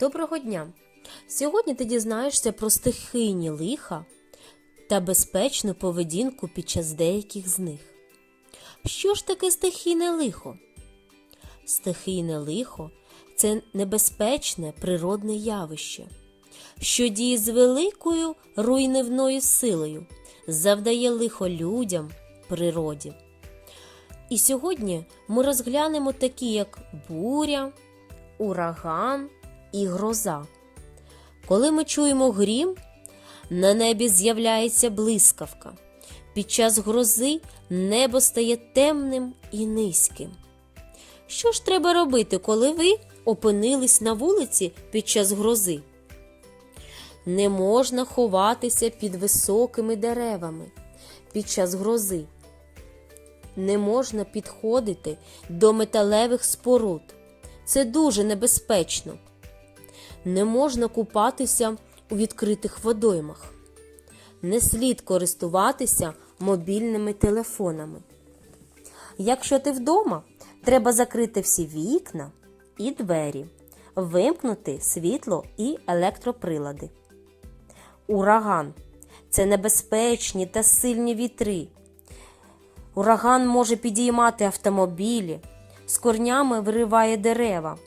Доброго дня! Сьогодні ти дізнаєшся про стихійні лиха та безпечну поведінку під час деяких з них. Що ж таке стихійне лихо? Стихійне лихо це небезпечне природне явище, що діє з великою руйнівною силою, завдає лихо людям, природі. І сьогодні ми розглянемо такі, як буря, ураган і гроза. Коли ми чуємо грім, на небі з'являється блискавка. Під час грози небо стає темним і низьким. Що ж треба робити, коли ви опинились на вулиці під час грози? Не можна ховатися під високими деревами під час грози. Не можна підходити до металевих споруд. Це дуже небезпечно. Не можна купатися у відкритих водоймах. Не слід користуватися мобільними телефонами. Якщо ти вдома, треба закрити всі вікна і двері, вимкнути світло і електроприлади. Ураган це небезпечні та сильні вітри. Ураган може підіймати автомобілі, з корнями вириває дерева.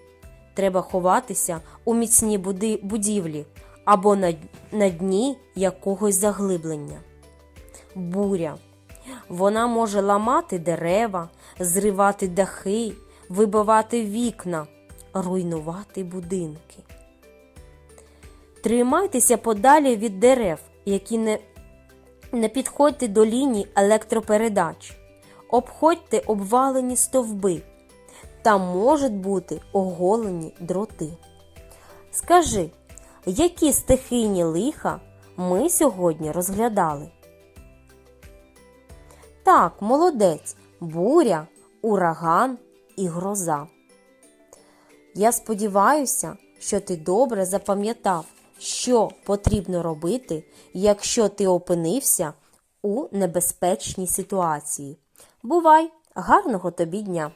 Треба ховатися у міцній буди- будівлі або на, на дні якогось заглиблення. Буря. Вона може ламати дерева, зривати дахи, вибивати вікна, руйнувати будинки. Тримайтеся подалі від дерев, які не, не підходьте до ліній електропередач. Обходьте обвалені стовби. Там можуть бути оголені дроти. Скажи, які стихійні лиха ми сьогодні розглядали? Так, молодець, буря, ураган і гроза. Я сподіваюся, що ти добре запам'ятав, що потрібно робити, якщо ти опинився у небезпечній ситуації. Бувай! Гарного тобі дня!